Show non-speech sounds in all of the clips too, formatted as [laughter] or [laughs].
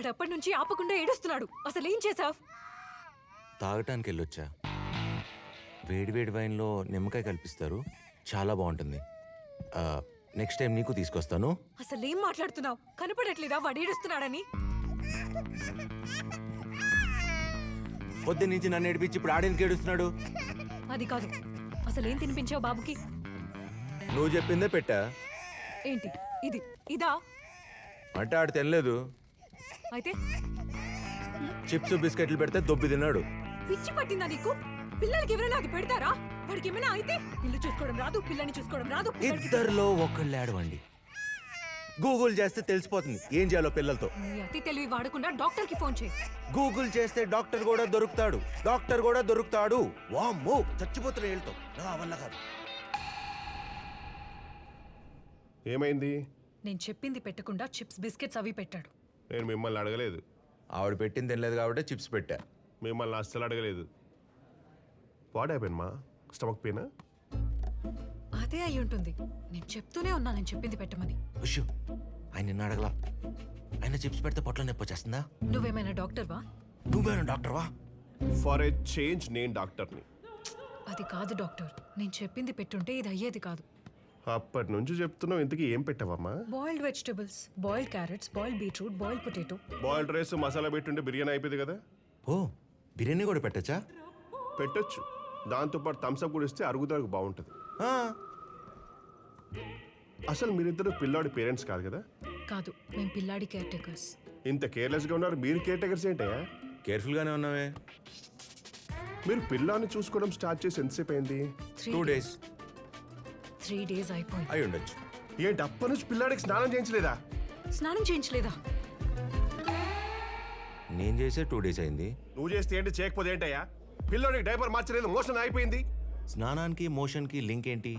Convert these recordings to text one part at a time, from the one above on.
వాడు అప్పటి నుంచి ఆపకుండా ఏడుస్తున్నాడు. అసలు ఏం చేసావ్ తాగటానికి వెళ్ళొచ్చా వేడి వేడి వైన్లో నిమ్మకాయ కల్పిస్తారు. చాలా బాగుంటుంది. నెక్స్ట్ టైం నీకు తీసుకొస్తాను. అసలు ఏం మాట్లాడుతున్నావు? కనపడట్లేదా వాడు ఏడుస్తున్నాడని? పొద్దున్న నుంచి నన్ను ఏడిపించి ఇప్పుడు ఆడేందుకు ఏడుస్తున్నాడు? అది కాదు. అసలు ఏం తినిపించావు బాబుకి? నువ్వు చెప్పిందే పెట్టా. ఏంటి? ఇది? ఇదా? అంటే ఆడు తినలేదు. అయితే? చిప్స్ బిస్కెట్లు పెడితే దొబ్బి తిన్నాడు. పిచ్చి పట్టిందా నీకు? పిల్లలకి ఎవరైనా అది పెడతారా? వాడికి ఏమైనా అయితే ఇల్లు చూసుకోవడం రాదు పిల్లని చూసుకోవడం రాదు పిల్లడికి- ఇద్దరిలో ఒకళ్ళు ఆడవండి గూగుల్ చేస్తే తెలిసిపోతుంది ఏం చేయాలో పిల్లలతో. నీ అతి తెలివి వాడకుండా డాక్టర్కి ఫోన్ చేయి. గూగుల్ చేస్తే డాక్టర్ కూడా దొరుకుతాడు. డాక్టర్ కూడా దొరుకుతాడు. వామ్మో చచ్చిపోతున్న వెళ్తాం నా వల్ల కాదు. ఏమైంది? నేను చెప్పింది పెట్టకుండా చిప్స్ బిస్కెట్స్ అవి పెట్టాడు. నేను మిమ్మల్ని అడగలేదు. ఆవిడ పెట్టింది తినలేదు కాబట్టి చిప్స్ పెట్టా. మిమ్మల్ని అస్సలు అడగలేదు. వాట్ మా స్టమక్ పెయిన్ అదే అయి ఉంటుంది. నేను చెప్తూనే ఉన్నా నేను చెప్పింది పెట్టమని. ఉషు ఆయన నిన్న అడగలా. ఆయన చిప్స్ పెడితే పొట్ల నొప్పి వచ్చేస్తుందా? నువ్వేమైనా డాక్టర్వా నువ్వేనా డాక్టర్ వా? ఫర్ ఏ చేంజ్ నేను డాక్టర్ని. అది కాదు డాక్టర్. నేను చెప్పింది పెట్టుంటే ఇది అయ్యేది కాదు. అప్పటి నుంచి చెప్తున్నావు ఇంతకీ ఏం పెట్టావమ్మా? Boiled vegetables boiled carrots boiled beetroot boiled potato boiled rice masala పెట్టుంటే బిర్యానీ అయిపోయింది కదా? ఓ బిర్యానీ కూడా పెట్టచ్చా? పెట్టొచ్చు. దాంతోపాటు థమ్స్అప్ కూడా ఇస్తే అరుగుదలకు బాగుంటుంది. అసలు మీరిద్దరు పిల్లాడి పేరెంట్స్ కాదు కదా? కాదు మేము పిల్లాడి కేర్ టేకర్స్ ఇంత కేర్లెస్గా ఉన్నారు మీరు కేర్ టేకర్స్ ఏంటయ్యా కేర్ఫుల్గానే ఉన్నావే. మీరు పిల్లాన్ని చూసుకోవడం స్టార్ట్ చేసి ఎంతసేపు అయింది? Three two days three days అయిపోయింది. అయి ఉండొచ్చు. ఏంటి అప్పటి నుంచి పిల్లాడికి స్నానం చేయించలేదా? స్నానం చేయించలేదా? నేను చేసే టూ డేస్ అయింది. నువ్వు చేస్తే ఏంటి చేయకపోతే ఏంటయ్యా? పిల్లోడికి డైపర్ మార్చలేదు మోషన్ అయిపోయింది స్నానానికి మోషన్కి లింక్ ఏంటి?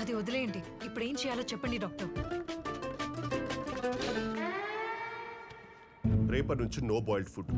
అది వదిలేయండి. ఇప్పుడు ఏం చేయాలో చెప్పండి డాక్టర్. రేపటి నుంచి no boiled food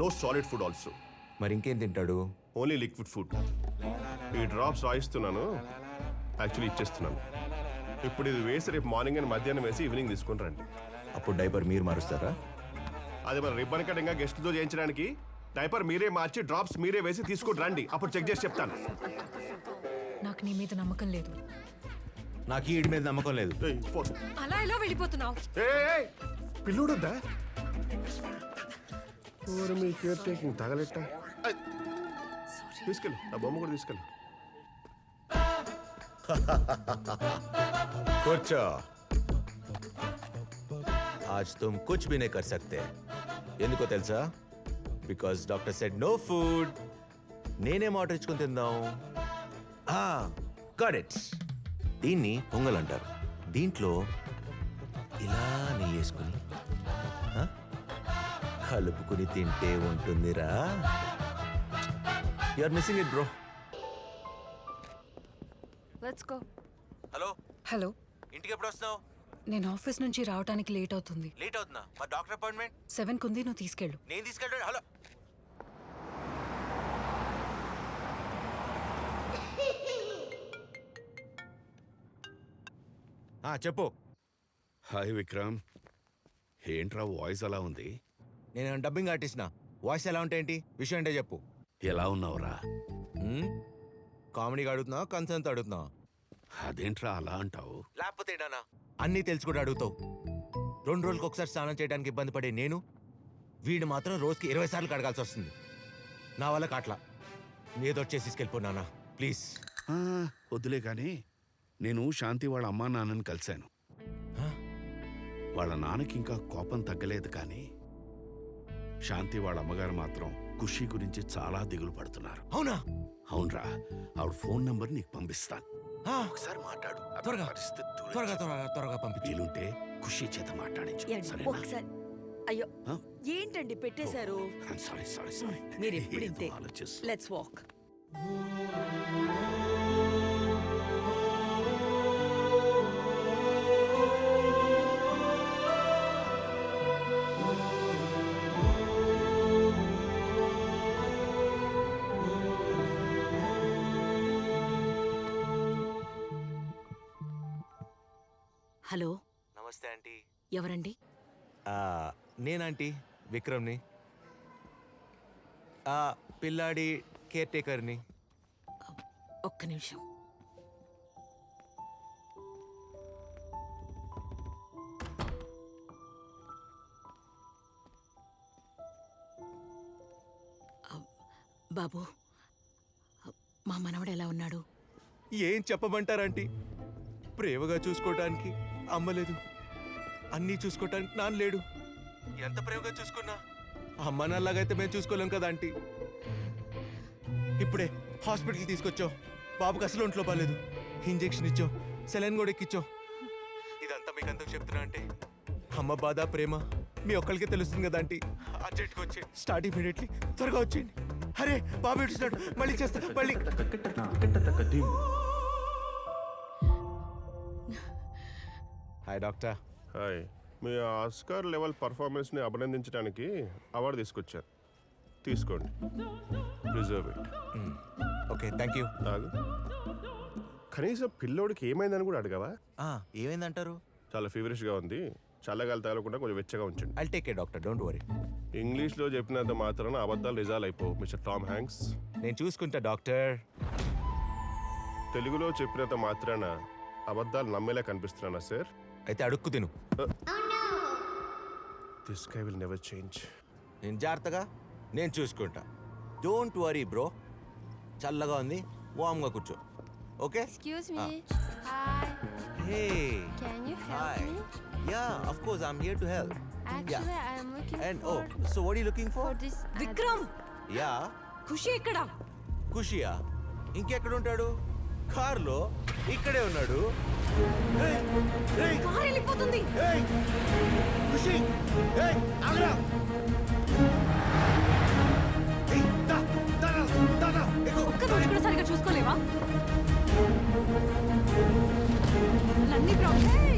no solid food also మరి ఇంకేం తింటాడు? Only liquid food. ఈ డ్రాప్స్ రాయిస్తున్నాను. యాక్చువల్లీ ఇచ్చేస్తున్నాను. ఇప్పుడు ఇది వేసి రేపు మార్నింగ్ అండ్ మధ్యాహ్నం వేసి ఈవినింగ్ తీసుకుని రండి. అప్పుడు డైపర్ మీరు మారుస్తారా? అది మన రిబ్బన్ కటింగ్ గెస్ట్తో చేయించడానికి డైపర్ మీరే మార్చి డ్రాప్స్ మీరే వేసి తీసుకుని రండి. అప్పుడు చెక్ చేసి చెప్తాను. నాకు నీ మీద నమ్మకం లేదు. నాకు ఈ ఈడి మీద నమ్మకం లేదు. అలా ఎలా వెళ్ళిపోతున్నావు? పిల్లోడొద్దా? ఊరు మీ కేర్ టేకింగ్ తగలెట్ట? తీసుకెళ్ళి ఆ బొమ్మ కూడా తీసుకెళ్ళి [laughs] కూర్చో ఆజ్ తుమ్ కుచ్ భీ नहीं कर सकते ఎందుకో తెలుసా because doctor said no food నేనేం ఆర్డర్ ఇచ్చుకొని తిందాం గాట్ ఇట్ దీన్ని పొంగల్ అంటారు దీంట్లో ఇలా నెయ్యి వేసుకుని ఆ, కలుపుకుని తింటే ఉంటుందిరా You are missing it bro let's go hello hello ఇంటికి ఎప్పుడు వస్తున్నావు? నేను ఆఫీస్ నుంచి రావడానికి లేట్ అవుతుంది. లేట్ అవుతుందా? మా డాక్టర్ అపాయింట్మెంట్? సెవెన్ కుంది నువ్వు తీసుకెళ్ళు. నేను తీసుకెళ్ళాడు హలో. ఆ, చెప్పు. హాయ్ విక్రమ్. ఏంట్రా వాయిస్ అలా ఉంది? నేను డబ్బింగ్ ఆర్టిస్ట్ నా వాయిస్ ఎలా ఉంటే ఏంటి? విషయం అంటే చెప్పు. ఎలా ఉన్నావురా? కామెడీగా అడుగుతున్నావా కన్సర్న్తో అడుగుతున్నావా అదేంట్రా అలా అంటావు? లేకపోతే ఏంటన్నా? అన్నీ తెలుసు కూడా అడుగుతావు. రెండు రోజులకు ఒకసారి స్నానం చేయడానికి ఇబ్బంది పడే నేను వీడు మాత్రం రోజుకి ఇరవై సార్లు కడగాల్సి వస్తుంది. నా వల్ల కాట్లా. ఏదో వచ్చేసి తీసుకెళ్ళిపోనానా ప్లీజ్. ఆ, వద్దులే కానీ నేను శాంతి వాళ్ళ అమ్మా నాన్నని కలిశాను. వాళ్ళ నాన్నకి ఇంకా కోపం తగ్గలేదు కానీ శాంతి వాళ్ళ అమ్మగారు మాత్రం ఖుషి గురించి చాలా దిగులు పడుతున్నారు. అవునా? అవునరా ఆవిడ ఫోన్ నంబర్ నీకు పంపిస్తాను. ఒకసారి మాట్లాడు. త్వరగా. పరిస్థితి. త్వరగా త్వరగా త్వరగా పంపించు. వీలుంటే ఖుషి చేత మాట్లాడించు. సరేనా? ఒకసారి. అయ్యో ఆ? ఏంటండి పెట్టేశారు? Sorry sorry sorry. మీరు ఎప్పుడు ఇంతే ఆలోచిస్తు. Let's walk hello. నమస్తే ఆంటీ. ఎవరండి? నేనంటీ విక్రమ్ని. ఆ, పిల్లాడి కేర్ టేకర్ని ఒక్క నిమిషం. బాబు మా మనవడు ఎలా ఉన్నాడు? ఏం చెప్పమంటారంటీ? ప్రేమగా చూసుకోవటానికి అమ్మలేదు అన్నీ చూసుకోవటానికి నాన్న లేడు ఎంత ప్రేమగా చూసుకున్నా అమ్మ నాన్నలాగైతే మేము చూసుకోలేం కదా ఆంటీ ఇప్పుడే హాస్పిటల్కి తీసుకొచ్చాం బాబుకి అసలు ఒంట్లో బాగాలేదు ఇంజెక్షన్ ఇచ్చాం సెలైన్ కూడా ఎక్కిచ్చాం ఇదంతా మీకు ఎందుకు చెప్తున్నా అంటే అమ్మ బాధ ప్రేమ మీ ఒక్కరికే తెలుస్తుంది కదా ఆంటీ అర్జెంట్గా వచ్చి స్టార్ట్ ఇమీడియట్లీ త్వరగా వచ్చేయండి అరే బాబు ఏడుస్తున్నాడు మళ్ళీ చేస్తా మళ్ళీ హాయ్ డాక్టర్ హాయ్ మీ ఆస్కార్ లెవెల్ పర్ఫార్మెన్స్ని అభినందించడానికి అవార్డు తీసుకొచ్చారు. తీసుకోండి. Reserve it okay thank you ఆగు కనీసం పిల్లోడికి ఏమైందని కూడా అడగవా? ఏమైందంటారు? చాలా ఫీవరిష్గా ఉంది. చల్లగాలి తగలకుండా కొంచెం వెచ్చగా ఉంచండి. I'll take a doctor don't worry ఇంగ్లీష్లో చెప్పినంత మాత్రాన అబద్ధాలు రిజాల్వ్ అయిపోవు మిస్టర్ టామ్ హ్యాంక్స్. నేను చూసుకుంటా డాక్టర్. తెలుగులో చెప్పినంత మాత్రాన అబద్ధాలు నమ్మేలా కనిపిస్తున్నానా సార్? అయితే అడుక్కు తిను. దిస్ కై విల్ నెవర్ చేంజ్ నేను జాగ్రత్తగా నేను చూసుకుంటా. డోంట్ వరీ బ్రో చల్లగా ఉంది వామ్గా కూర్చో. Okay Excuse me. Hi. Hey you help hi? Yeah of course I'm here to help Actually, I am looking and oh so what you looking for? For this. Vikram yeah Khushi ఎక్కడ ఖుషియా ఇంకెక్కడ ఉంటాడు? కార్లో ఇక్కడే ఉన్నాడు. Car వెళ్ళిపోతుంది. ఒక్క రోజు కూడా సరిగా చూసుకోలేవా? అన్ని problems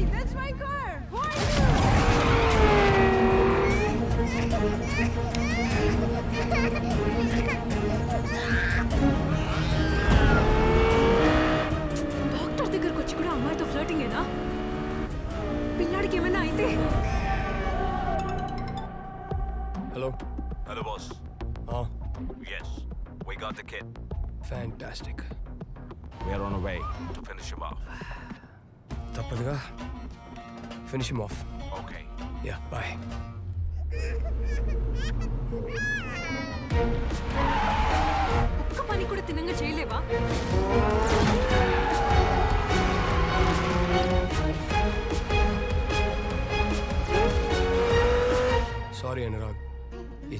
Hello? Hello, boss. Oh, Yes, we got the kid. fantastic. We are on our way to finish him off. తప్పదుగా finish him off Okay. Yeah boy ఒక్క పని కూడా తినంగా చేయలేవా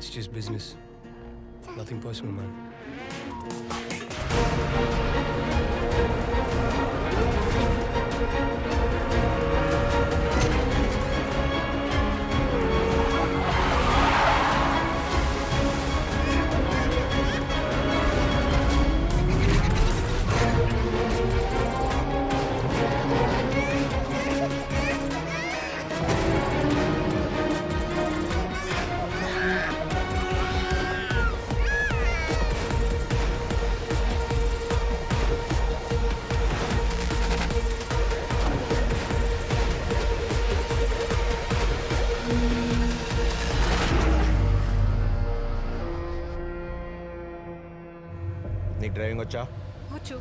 It's just business. Nothing personal, man. Driving వచ్చా? వచ్చు.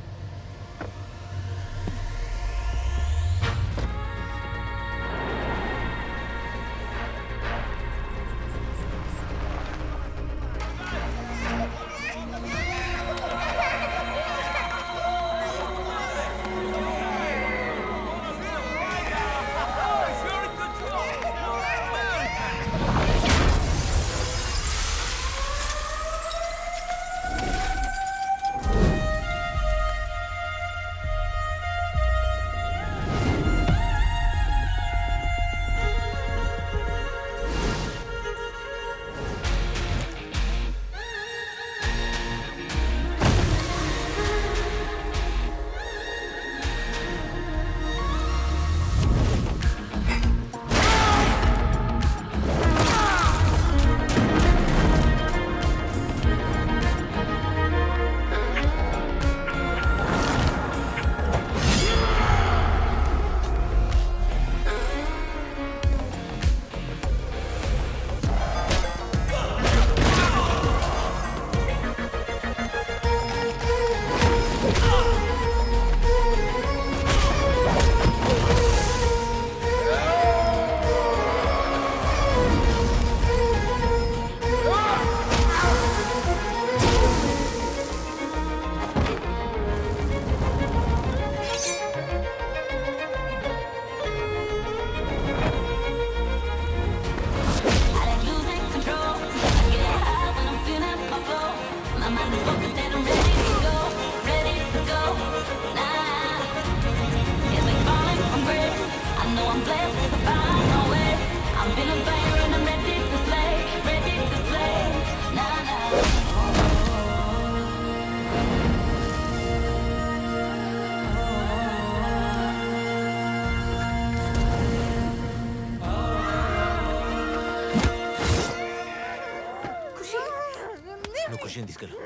నువ్వు ఖుషిని తీసుకెళ్ళు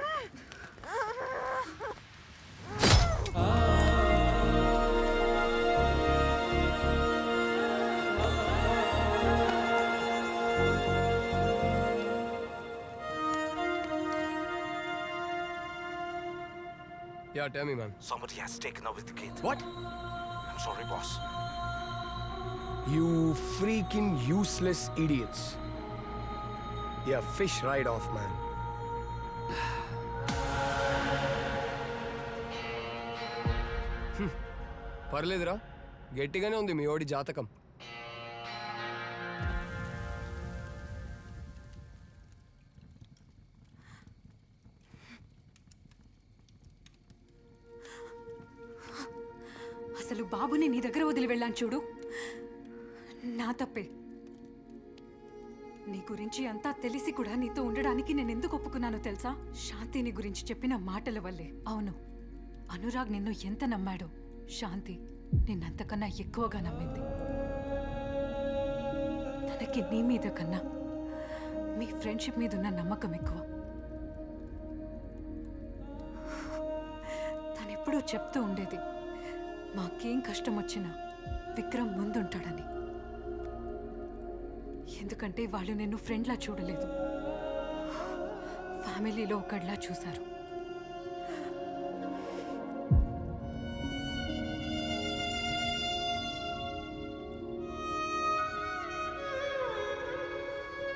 Yeah, tell me, man. Somebody has taken over the kid. What? I'm sorry, boss. You freaking useless idiots. Yeah, fish right off, man. పర్లేదురా. గట్టిగానే ఉంది మీ ఓడి జాతకం. అసలు బాబుని నీ దగ్గర వదిలి వెళ్ళాను చూడు. నా తప్పే. నీ గురించి అంతా తెలిసి కూడా నీతో ఉండడానికి నేను ఎందుకు ఒప్పుకున్నానో తెలుసా? శాంతిని గురించి చెప్పిన మాటల వల్లే. అవును. అనురాగ్ నిన్ను ఎంత నమ్మాడో. శాంతి నిన్నంతకన్నా ఎక్కువగా నమ్మింది. తనకి నీ మీద కన్నా మీ ఫ్రెండ్షిప్ మీద ఉన్న నమ్మకం ఎక్కువ. తనెప్పుడూ చెప్తూ ఉండేది మాకేం కష్టం వచ్చినా విక్రమ్ ముందుంటాడని. ఎందుకంటే వాళ్ళు నిన్ను ఫ్రెండ్లా చూడలేదు. ఫ్యామిలీలో ఒకడిలా చూశారు.